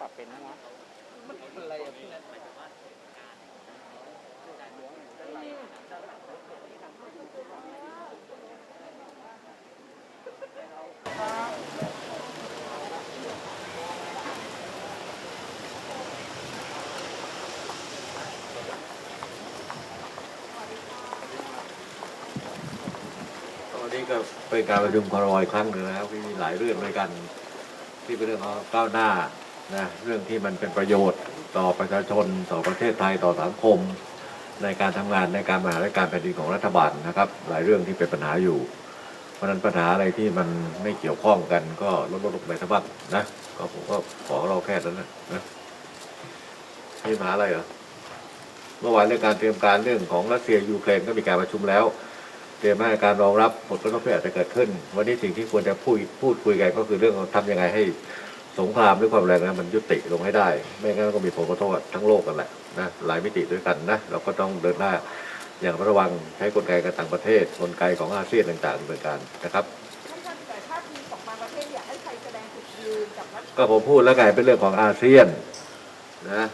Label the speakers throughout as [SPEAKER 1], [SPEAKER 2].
[SPEAKER 1] ปรับเป็นนะวะ
[SPEAKER 2] มันอะไรอะพี่
[SPEAKER 3] ตอนนี้ก็เป็นการประชุมคอรอยครั้งหนึ่งแล้วที่มีหลายเรื่องด้วยกัน ที่เป็นเรื่องของก้าวหน้า นะเรื่องที่มันเป็นประโยชน์ต่อประชาชน ต่อประเทศไทยต่อสังคม ในการทำงานในการบริหารการแผ่นดินของรัฐบาลนะครับ หลายเรื่องที่เป็นปัญหาอยู่ เพราะนั้นปัญหาอะไรที่มันไม่เกี่ยวข้องกันก็ลดลดลงไปทั้งบ้างนะก็ผมก็ขอเราแค่นั้นนะนะมีปัญหาอะไรเหรอเมื่อวานเรื่องการเตรียมการเรื่องของรัสเซียยูเครนก็มีการประชุมแล้ว เตรียมมาตรการรองรับผลกระทบที่อาจจะเกิดขึ้น วันนี้สิ่งที่ควรจะพูดพูดคุยกันก็คือเรื่องของทำยังไงให้ สงครามด้วยความแรงนะมันยุติลงให้ได้ ไม่งั้นก็มีผลกระทบทั้งโลกกันแหละนะหลายมิติด้วยกันนะเราก็ต้องเดินหน้าอย่างระวังใช้กลไกการต่างประเทศกลไกของอาเซียนต่างๆดำเนินการนะครับ
[SPEAKER 4] ท่านคะแต่ท่าทีของบางประเทศอยากให้ไทยแสดงจุดยืนกับรัฐ
[SPEAKER 3] ก็ผมพูดแล้วไงเป็นเรื่องของอาเซียนนะ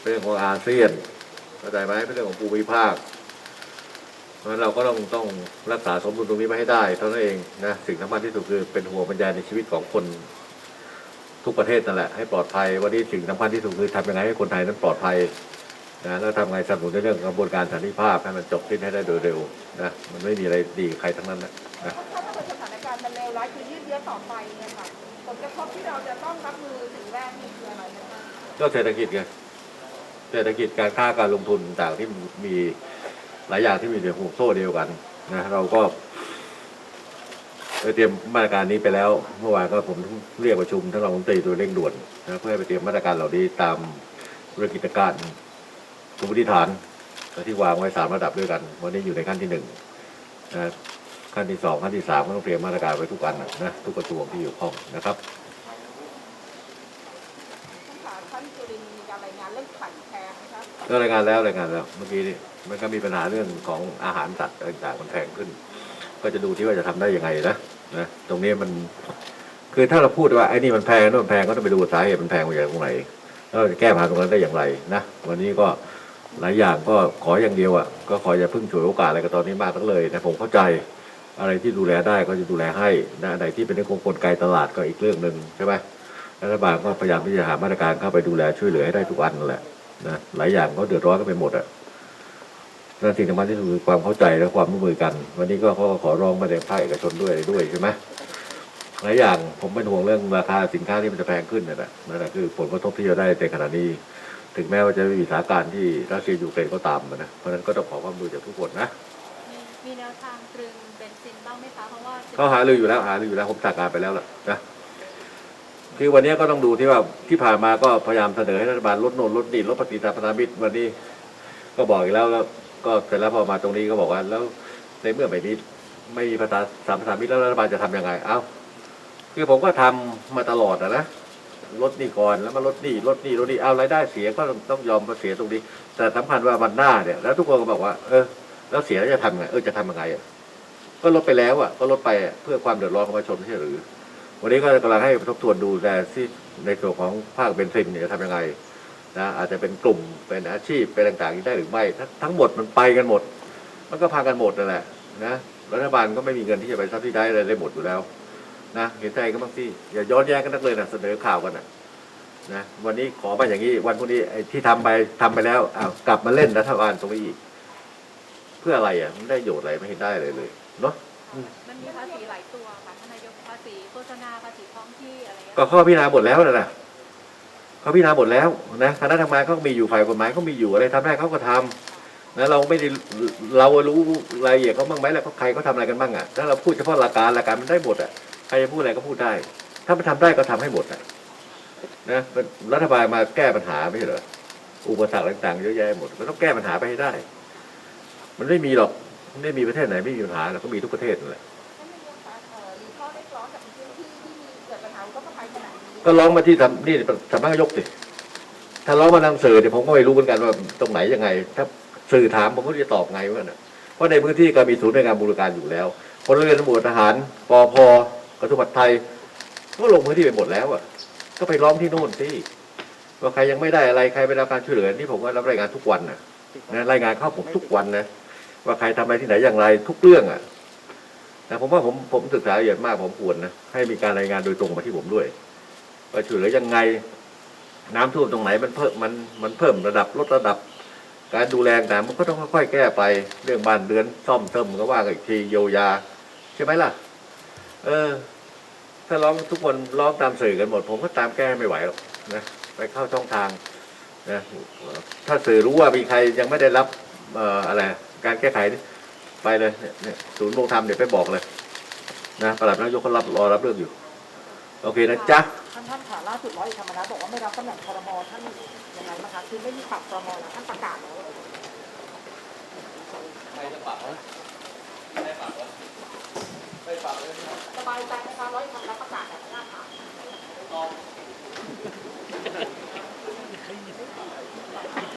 [SPEAKER 3] เป็นเรื่องของอาเซียนเข้าใจไหมเป็นเรื่องของภูมิภาคเพราะฉะนั้นเราก็ต้องต้องรักษาสมดุลตรงนี้ไว้ให้ได้เท่านั้นเองนะสิ่งสำคัญที่สุดคือเป็นห่วงบรรยายในชีวิตของคน ทุกประเทศนั่นแหละให้ปลอดภัยวันนี้สิ่งสำคัญที่สุดคือทำยังไงให้คนไทยนั้นปลอดภัยนะแล้วทำไงสนับสนุนในเรื่องกระบวนการสันติภาพให้มันจบสิ้นให้ได้โดยเร็วนะมันไม่มีอะไรดีกับใครทั้งนั้นนะนะ
[SPEAKER 4] ถ้าถ้าเกิดสถานการณ์มันเลวร้ายคือยืดเยื้อต่อไปเนี่ยค่ะผลกระทบที่เราจะต้องรับมือสิ่งแรกนี่คืออะไรนะคะ
[SPEAKER 3] ก็เศรษฐกิจไงเศรษฐกิจการค้าการลงทุนต่างที่มีหลายอย่างที่มีในห่วงโซ่เดียวกันนะเราก็ ได้เตรียมมาตรการนี้ไปแล้วเมื่อวานก็ผมเรียกประชุมท่านรองรัฐมนตรีโดยเร่งด่วนนะเพื่อให้ไปเตรียมมาตรการเหล่านี้ตามเรื่องกิจการสมมติฐานที่วางไว้สามระดับด้วยกัน วันนี้อยู่ในขั้นที่หนึ่งนะขั้นที่สองขั้นที่สามก็ต้องเตรียมมาตรการไว้ทุกอันนะนะทุกกระทรวงที่เกี่ยวข้องนะครับ
[SPEAKER 4] ท่านคะท่านจุลินมีการรายงานเรื่องขันแพงนะคะ
[SPEAKER 3] ก็รายงานแล้วรายงานแล้วเมื่อกี้นี่มันก็มีปัญหาเรื่องของอาหารสัตว์ต่างๆมันแพงขึ้น ก็จะดูที่ว่าจะทำได้ยังไงนะ นะตรงนี้มัน คือถ้าเราพูดว่าไอ้นี่มันแพงโน่นมันแพงก็ต้องไปดูสาเหตุมันแพงมาจากตรงไหนแล้วจะแก้ปัญหาตรงนั้นได้อย่างไรนะวันนี้ก็หลายอย่างก็ขออย่างเดียวอะก็ขออย่าเพิ่งฉวยโอกาสอะไรกับตอนนี้มากนักเลยนะผมเข้าใจอะไรที่ดูแลได้ก็จะดูแลให้นะอะไรที่เป็นเรื่องของกลไกตลาดก็อีกเรื่องหนึ่งใช่ไหมรัฐบาลก็พยายามที่จะหามาตรการเข้าไปดูแลช่วยเหลือให้ได้ทุกอันนั่นแหละนะหลายอย่างก็เดือดร้อนกันไปหมดอะ นั่นสิ่งสำคัญที่สุดคือความเข้าใจและความร่วมมือกัน วันนี้ก็เขาก็ขอร้องมาในภาคเอกชนด้วยด้วยใช่ไหมหลายอย่างผมเป็นห่วงเรื่องราคาสินค้าที่มันจะแพงขึ้นนั่นแหละนั่นแหละคือผลกระทบที่จะได้ในขณะนี้ ถึงแม้ว่าจะไม่มีสถานการณ์ที่รัสเซียยูเครนก็ตามนะเพราะฉะนั้นก็ต้องขอความร่วมมือจากทุกคนนะ
[SPEAKER 5] มีมีแนวทางตรึงเบนซินบ้างไหมคะเพราะว่า
[SPEAKER 3] เขาหารืออยู่แล้วหารืออยู่แล้วผมสั่งการไปแล้วล่ะนะคือวันนี้ก็ต้องดูที่ว่าที่ผ่านมาก็พยายามเสนอให้รัฐบาลลดโน่นลดนี่ลดปฏิทินพันธมิตรวันนี้ ก็บอกอีกแล้วแล้ว ก็เสร็จแล้วพอมาตรงนี้ก็บอกว่าแล้วในเมื่อไม่มีไม่มีภาษาสามภาษามิตรแล้วรัฐบาลจะทำยังไง เอ้าคือผมก็ทำมาตลอดอะนะลดนี่ก่อนแล้วมาลดนี่ลดนี่ลดนี่เอารายได้เสียก็ต้องยอมมาเสียตรงนี้ แต่สำคัญว่ามันหน้าเนี่ย แล้วทุกคนก็บอกว่า เออ แล้วเสียแล้วจะทำไงเออจะทำยังไงอะก็ลดไปแล้วอะก็ลดไปเพื่อความเดือดร้อนของประชาชนใช่หรือ วันนี้ก็กำลังให้ทบทวนดูแต่ที่ในส่วนของภาคเบนซินเนี่ยจะทำยังไง นะอาจจะเป็นกลุ่มเป็นอาชีพเป็นต่างๆได้หรือไม่ทั้งทั้งหมดมันไปกันหมด มันก็พากันหมดนั่นแหละนะรัฐบาลก็ไม่มีเงินที่จะไปซับซิได้อะไรได้หมดอยู่แล้วนะเห็นใจก็บ้างสิอย่าย้อนแย้งกันนักเลยนะเสนอข่าวกันนะนะวันนี้ขอมาอย่างนี้วันพรุ่งนี้ไอ้ที่ทำไปทำไปแล้วอ้าวกลับมาเล่นรัฐบาลตรงนี้อีก เพื่ออะไรอะมันได้ประโยชน์อะไรไม่เห็นได้เลยเลยเนาะ
[SPEAKER 5] มันมีภาษีหลายตัวค่ะท่านนายกภาษีโฆษณาภาษีท้องที่อะไรเงี้ย
[SPEAKER 3] ก็ข้อพิจารณาหมดแล้วนะนะ เขาพิจารณาหมดแล้วนะคณะทำงานเขาก็มีอยู่ฝ่ายกฎหมายเขามีอยู่อะไรทำได้เขาก็ทำนะเราไม่ได้เรารู้รายละเอียดเขาบ้างไหมแล้วเขาใครเขาทำอะไรกันบ้างอะถ้าเราพูดเฉพาะหลักการหลักการมันได้หมดอะใครจะพูดอะไรก็พูดได้ ถ้ามันทำได้ก็ทำให้หมดอะนะรัฐบาลมาแก้ปัญหาไม่ใช่เหรออุปสรรคต่างๆเยอะแยะหมดมันต้องแก้ปัญหาไปให้ได้ มันไม่มีหรอกไม่มีประเทศไหนไม่มีปัญหาหรอกก็มีทุกประเทศนั่นแหละ
[SPEAKER 4] ก็ร้องมาที่
[SPEAKER 3] สำนี่สำนักนายกสิถ้าร้องมาทางสื่อเนี่ยผมก็ไม่รู้เหมือนกันว่าตรงไหนยังไง ถ้าสื่อถามผมก็จะตอบไงวะน่ะเพราะในพื้นที่ก็มีศูนย์ในวยงานบริการอยู่แล้วพลเรือนตำรวจทหารปอพกระทรวงมหาดไทย ก็ลงพื้นที่ไปหมดแล้วอะ ก็ไปร้องที่โน่นสิว่าใครยังไม่ได้อะไรใครไม่ได้รับการช่วยเหลือนี่ผมก็รับรายงานทุกวันนะนะรายงานเข้าผมทุกวันนะว่าใครทำอะไรที่ไหนอย่างไรทุกเรื่องอะนะผมว่าผมผมศึกษาละเอียดมากผมควรนะให้มีการรายงานโดยตรงมาที่ผมด้วย ว่าช่วยเหลือยังไง น้ำท่วมตรงไหนมันเพิ่มมันมันเพิ่มระดับลดระดับ การดูแลต่างมันก็ต้องค่อยๆแก้ไป เรื่องบ้านเรือนซ่อมเติมก็ว่ากันอีกทีเยียวยา ใช่ไหมล่ะ เออ ถ้าร้องทุกคนร้องตามสื่อกันหมด ผมก็ตามแก้ไม่ไหวหรอกนะไปเข้าช่องทางนะถ้าสื่อรู้ว่ามีใครยังไม่ได้รับเอ่ออะไรการแก้ไขนี่ไปเลยเนี่ยเนี่ยศูนย์โรงธรรมเดี๋ยวไปบอกเลยนะประหลัดนายกเขารับรอรับเรื่องอยู่ โอเคนะจ๊ะ
[SPEAKER 4] ท่านท่านค่ะล่าสุดร้อยเอกธรรมนัฐบอกว่าไม่รับตำแหน่งครมท่านยังไงบ้างคะคือไม่มีปรับครมแล้วท่านประกาศแล้ว
[SPEAKER 2] ใครจะปรับวะไม่ปรับวะไม่ปรับเลย
[SPEAKER 4] สบายใจนะคะร้อยเอกธรรมนัฐประกาศแล้
[SPEAKER 2] ว